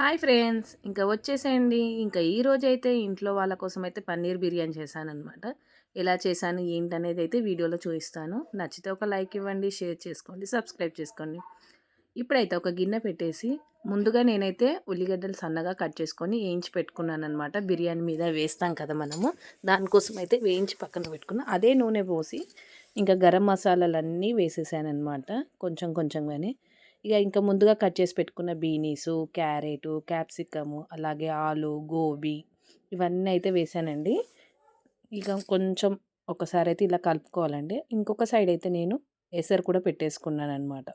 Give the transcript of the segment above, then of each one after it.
Hi friends. ఇంకా వచ్చేసేయండి. ఇంకా ఈ రోజు అయితే ఇంట్లో వాళ్ళ కోసం అయితే పన్నీర్ బిర్యానీ చేశానమాట ఎలా చేశాను ఏంటనేది అయితే వీడియోలో చూపిస్తాను. నచ్చితే ఒక లైక్ ఇవ్వండి షేర్ చేసుకోండి సబ్స్క్రైబ్ చేసుకోండి. ఇప్పుడైతే ఒక గిన్నె పెట్టేసి ముందుగా నేనైతే ఉల్లిగడ్డలు సన్నగా కట్ చేసుకొని వేయించి పెట్టుకున్నాను అనమాట బిర్యానీ మీద వేస్తాం కదా మనము. దానికోసం అయితే వేయించి పక్కన పెట్టుకున్నా. అదే నూనె పోసి ఇంకా గరం మసాలాలన్నీ వేసేసాను అనమాట కొంచెం కొంచెంగానే. ఇక ఇంకా ముందుగా కట్ చేసి పెట్టుకున్న బీనీసు క్యారెటు క్యాప్సికము అలాగే ఆలు గోబీ ఇవన్నీ అయితే వేసానండి. ఇక కొంచెం ఒకసారి అయితే ఇలా కలుపుకోవాలండి. ఇంకొక సైడ్ అయితే నేను ఎసరు కూడా పెట్టేసుకున్నాను అనమాట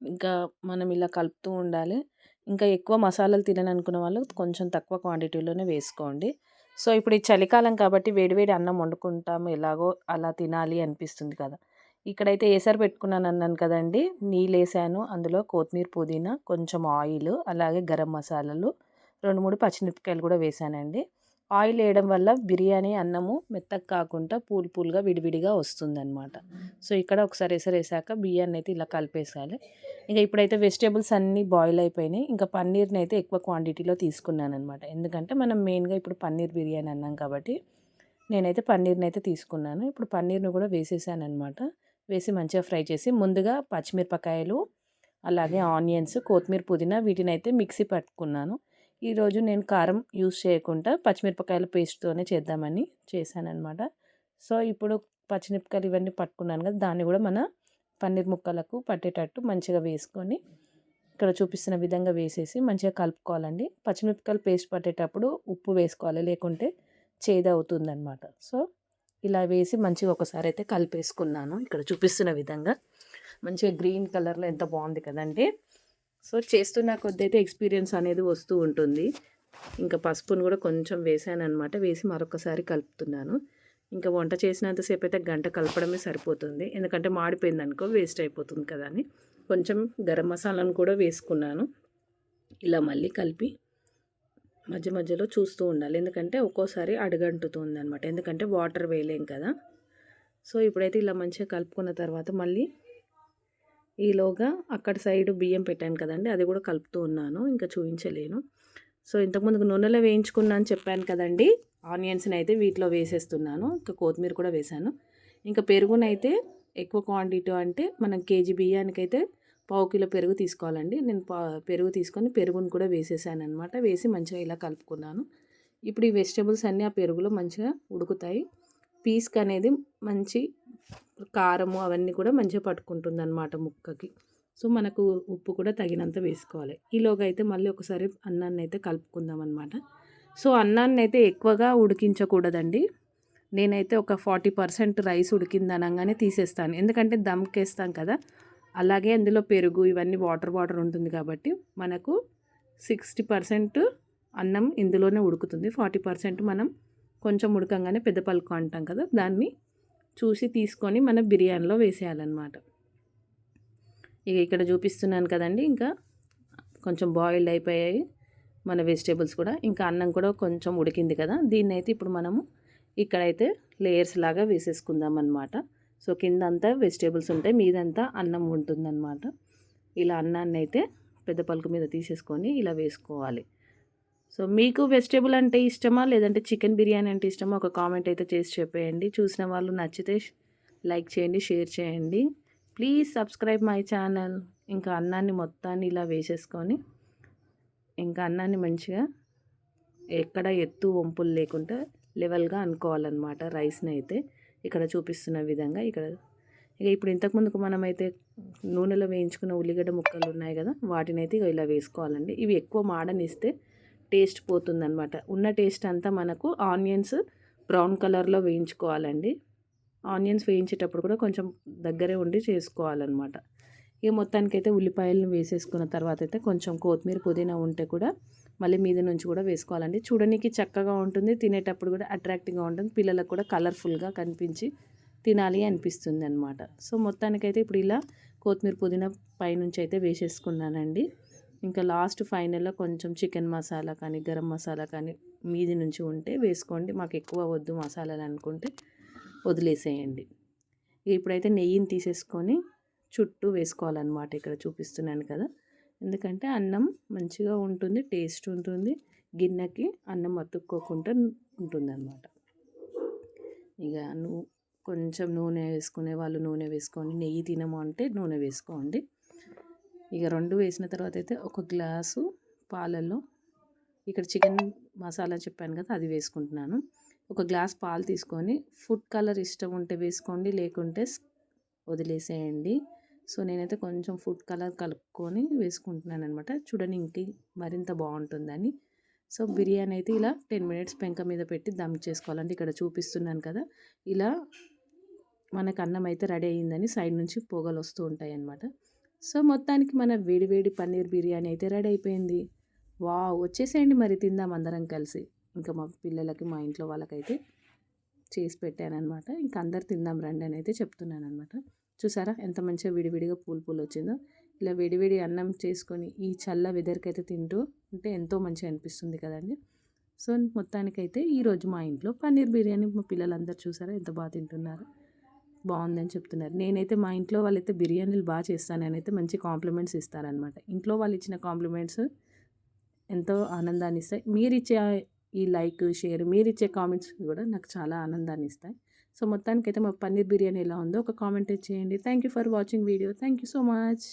ఇంకా మనం ఇలా కలుపుతూ ఉండాలి. ఇంకా ఎక్కువ మసాలాలు తిననుకున్న వాళ్ళు కొంచెం తక్కువ క్వాంటిటీలోనే వేసుకోండి. సో ఇప్పుడు ఈ చలికాలం కాబట్టి వేడివేడి అన్నం వండుకుంటాము ఎలాగో అలా తినాలి అనిపిస్తుంది కదా. ఇక్కడైతే ఏసరు పెట్టుకున్నాను అన్నాను కదండి. నీళ్ళు వేసాను అందులో కొత్తిమీర పుదీనా కొంచెం ఆయిల్ అలాగే గరం మసాలాలు రెండు మూడు పచ్చిమిరపకాయలు కూడా వేసానండి. ఆయిల్ వేయడం వల్ల బిర్యానీ అన్నము మెత్తగా కాకుండా పూల్ పూల్గా విడివిడిగా వస్తుందన్నమాట. సో ఇక్కడ ఒకసారి ఎసరు వేసాక బియ్యాన్ని అయితే ఇలా కలిపేసాలి. ఇంకా ఇప్పుడైతే వెజిటేబుల్స్ అన్నీ బాయిల్ అయిపోయినాయి. ఇంకా పన్నీర్ని అయితే ఎక్కువ క్వాంటిటీలో తీసుకున్నాను అనమాట ఎందుకంటే మనం మెయిన్గా ఇప్పుడు పన్నీర్ బిర్యానీ అన్నాం కాబట్టి నేనైతే పన్నీర్ని అయితే తీసుకున్నాను. ఇప్పుడు పన్నీర్ని కూడా వేసేసాను అనమాట వేసి మంచిగా ఫ్రై చేసి ముందుగా పచ్చిమిరపకాయలు అలాగే ఆనియన్స్ కొత్తిమీర పుదీనా వీటిని అయితే మిక్సీ పట్టుకున్నాను. ఈరోజు నేను కారం యూస్ చేయకుండా పచ్చిమిరపకాయల పేస్ట్తోనే చేద్దామని చేశానమాట సో ఇప్పుడు పచ్చిమిరపకాయలు ఇవన్నీ పట్టుకున్నాను కదా దాన్ని కూడా మన పన్నీర్ ముక్కలకు పట్టేటట్టు మంచిగా వేసుకొని ఇక్కడ చూపిస్తున్న విధంగా వేసేసి మంచిగా కలుపుకోవాలండి. పచ్చిమిరపకాయలు పేస్ట్ పట్టేటప్పుడు ఉప్పు వేసుకోవాలి లేకుంటే చేదవుతుందన్నమాట సో ఇలా వేసి మంచిగా ఒకసారి అయితే కలిపేసుకున్నాను. ఇక్కడ చూపిస్తున్న విధంగా. మంచిగా గ్రీన్ కలర్లో ఎంత బాగుంది కదండి. సో చేస్తున్న కొద్ది అయితే ఎక్స్పీరియన్స్ అనేది వస్తూ ఉంటుంది. ఇంకా పసుపును కూడా కొంచెం వేసాను అనమాట వేసి మరొకసారి కలుపుతున్నాను. ఇంకా వంట చేసినంతసేపు అయితే గంట కలపడమే సరిపోతుంది. ఎందుకంటే మాడిపోయింది అనుకో వేస్ట్ అయిపోతుంది కదా అని. కొంచెం గరం మసాలాను కూడా వేసుకున్నాను. ఇలా మళ్ళీ కలిపి మధ్య మధ్యలో చూస్తూ ఉండాలి. ఎందుకంటే ఒక్కోసారి అడుగంటుతుంది అనమాట ఎందుకంటే వాటర్ వేయలేం కదా. సో ఇప్పుడైతే ఇలా మంచిగా కలుపుకున్న తర్వాత మళ్ళీ ఈలోగా అక్కడ సైడ్ బియ్యం పెట్టాను కదండి. అది కూడా కలుపుతూ ఉన్నాను. ఇంకా చూపించలేను. సో ఇంతకుముందు నూనెలో వేయించుకున్నా అని చెప్పాను కదండి. ఆనియన్స్ని అయితే వీటిలో వేసేస్తున్నాను. ఇంకా కొత్తిమీర కూడా వేసాను ఇంకా పెరుగునైతే ఎక్కువ క్వాంటిటీ అంటే మనం కేజీ బియ్యానికైతే పావు కిలో పెరుగు తీసుకోవాలండి. నేను పెరుగు తీసుకొని పెరుగును కూడా వేసేసాను అనమాట వేసి మంచిగా ఇలా కలుపుకున్నాను. ఇప్పుడు ఈ వెజిటేబుల్స్ అన్నీ ఆ పెరుగులో మంచిగా ఉడుకుతాయి. పీస్కి అనేది మంచి కారము అవన్నీ కూడా మంచిగా పట్టుకుంటుంది అనమాట ముక్కకి. సో మనకు ఉప్పు కూడా తగినంత వేసుకోవాలి. ఈలోగా అయితే మళ్ళీ ఒకసారి అన్నాన్ని అయితే కలుపుకుందాం అనమాట సో అన్నాన్ని అయితే ఎక్కువగా ఉడికించకూడదండి. నేనైతే ఒక ఫార్టీ పర్సెంట్ రైస్ ఉడికిందనగానే తీసేస్తాను. ఎందుకంటే దమ్కేస్తాం కదా. అలాగే అందులో పెరుగు ఇవన్నీ వాటర్ వాటర్ ఉంటుంది కాబట్టి మనకు సిక్స్టీ పర్సెంట్ అన్నం ఇందులోనే ఉడుకుతుంది. ఫార్టీ పర్సెంట్ మనం కొంచెం ఉడకంగానే పెద్ద పలుకు అంటాం కదా దాన్ని చూసి తీసుకొని మన బిర్యానీలో వేసేయాలన్నమాట. ఇక ఇక్కడ చూపిస్తున్నాను కదండి ఇంకా కొంచెం బాయిల్డ్ అయిపోయాయి మన వెజిటేబుల్స్ కూడా. ఇంకా అన్నం కూడా కొంచెం ఉడికింది కదా దీన్ని అయితే ఇప్పుడు మనము ఇక్కడైతే లేయర్స్ లాగా వేసేసుకుందాం అనమాట సో కింద అంతా వెజిటేబుల్స్ ఉంటాయి. మీదంతా అన్నం ఉంటుందన్నమాట. ఇలా అన్నాన్ని అయితే పెద్ద పలుకు మీద తీసేసుకొని ఇలా వేసుకోవాలి. సో మీకు వెజిటేబుల్ అంటే ఇష్టమా? లేదంటే చికెన్ బిర్యానీ అంటే ఇష్టమా? ఒక కామెంట్ అయితే చేసి చెప్పేయండి. చూసిన వాళ్ళు నచ్చితే లైక్ చేయండి షేర్ చేయండి. Please subscribe my channel. ఇంకా అన్నాన్ని మొత్తాన్ని ఇలా వేసేసుకొని ఇంకా అన్నాన్ని మంచిగా ఎక్కడ ఎత్తు వంపులు లేకుండా లెవెల్గా అనుకోవాలన్నమాట రైస్ని అయితే ఇక్కడ చూపిస్తున్న విధంగా ఇక్కడ. ఇక ఇప్పుడు ఇంతకుముందుకు మనమైతే నూనెలో వేయించుకున్న ఉల్లిగడ్డ ముక్కలు ఉన్నాయి కదా వాటిని అయితే ఇలా వేసుకోవాలండి. ఇవి ఎక్కువ మాడనిస్తే టేస్ట్ పోతుందనమాట ఉన్న టేస్ట్ అంతా మనకు ఆనియన్స్ బ్రౌన్ కలర్లో వేయించుకోవాలండి. ఆనియన్స్ వేయించేటప్పుడు కూడా కొంచెం దగ్గరే ఉండి చేసుకోవాలన్నమాట. ఇక మొత్తానికైతే ఉల్లిపాయలను వేసేసుకున్న తర్వాత అయితే కొంచెం కొత్తిమీర పుదీనా ఉంటే కూడా మళ్ళీ మీద నుంచి కూడా వేసుకోవాలండి. చూడడానికి చక్కగా ఉంటుంది తినేటప్పుడు కూడా అట్రాక్టివ్గా ఉంటుంది పిల్లలకు కూడా కలర్ఫుల్గా కనిపించి తినాలి అనిపిస్తుంది అనమాట సో మొత్తానికైతే ఇప్పుడు ఇలా కొత్తిమీర పుదీనా పైనుంచి అయితే వేసేసుకున్నానండి. ఇంకా లాస్ట్ ఫైనల్లో కొంచెం చికెన్ మసాలా కానీ గరం మసాలా కానీ మీది నుంచి ఉంటే వేసుకోండి. మాకు ఎక్కువ వద్దు మసాలాలు అనుకుంటే వదిలేసేయండి. ఇప్పుడైతే నెయ్యిని తీసేసుకొని చుట్టూ వేసుకోవాలన్నమాట ఇక్కడ చూపిస్తున్నాను కదా. ఎందుకంటే అన్నం మంచిగా ఉంటుంది టేస్ట్ ఉంటుంది గిన్నెకి అన్నం అతుక్కోకుండా ఉంటుంది అనమాట ఇక నువ్వు కొంచెం నూనె వేసుకునే వాళ్ళు నూనె వేసుకోండి నెయ్యి తినము అంటే నూనె వేసుకోండి. ఇక రెండు వేసిన తర్వాత అయితే ఒక గ్లాసు పాలల్లో ఇక్కడ చికెన్ మసాలా చెప్పాను కదా అది వేసుకుంటున్నాను. ఒక గ్లాస్ పాలు తీసుకొని ఫుడ్ కలర్ ఇష్టం ఉంటే వేసుకోండి లేకుంటే వదిలేసేయండి. సో నేనైతే కొంచెం ఫుడ్ కలర్ కలుపుకొని వేసుకుంటున్నాను అనమాట చూడండి ఇంక మరింత బాగుంటుందని. సో బిర్యానీ అయితే ఇలా టెన్ మినిట్స్ పెంక మీద పెట్టి దమ్ చేసుకోవాలంటే ఇక్కడ చూపిస్తున్నాను కదా. ఇలా మనకు అన్నం అయితే రెడీ అయ్యిందని సైడ్ నుంచి పొగలు వస్తూ ఉంటాయి అన్నమాట సో మొత్తానికి మన వేడి వేడి పన్నీర్ బిర్యానీ అయితే రెడీ అయిపోయింది. వా వచ్చేసేయండి మరి తిందాం అందరం కలిసి. ఇంకా మా పిల్లలకి మా ఇంట్లో వాళ్ళకైతే చేసి పెట్టానమాట ఇంకా అందరు తిందాం రండి అని అయితే చెప్తున్నాను అనమాట చూసారా ఎంత మంచిగా విడివిడిగా పూలు పూలు వచ్చిందో ఇలా విడివిడి అన్నం చేసుకొని ఈ చల్ల వెదర్కి అయితే తింటూ ఉంటే ఎంతో మంచిగా అనిపిస్తుంది కదండి. సో మొత్తానికైతే ఈరోజు మా ఇంట్లో పన్నీర్ బిర్యానీ మా పిల్లలందరూ చూసారా ఎంత బాగా తింటున్నారు. బాగుందని చెప్తున్నారు. నేనైతే మా ఇంట్లో వాళ్ళైతే బిర్యానీలు బాగా చేస్తానని అయితే మంచి కాంప్లిమెంట్స్ ఇస్తారనమాట ఇంట్లో వాళ్ళు ఇచ్చిన కాంప్లిమెంట్స్ ఎంతో ఆనందాన్ని ఇస్తాయి మీరు ఇచ్చే ఈ లైక్ షేర్ మీరు ఇచ్చే కామెంట్స్ కూడా నాకు చాలా ఆనందాన్ని ఇస్తాయి సో మొత్తానికైతే మా పన్నీర్ బిర్యానీ ఎలా ఉందో ఒక కామెంట్ చేయండి. Thank you for watching video thank you so much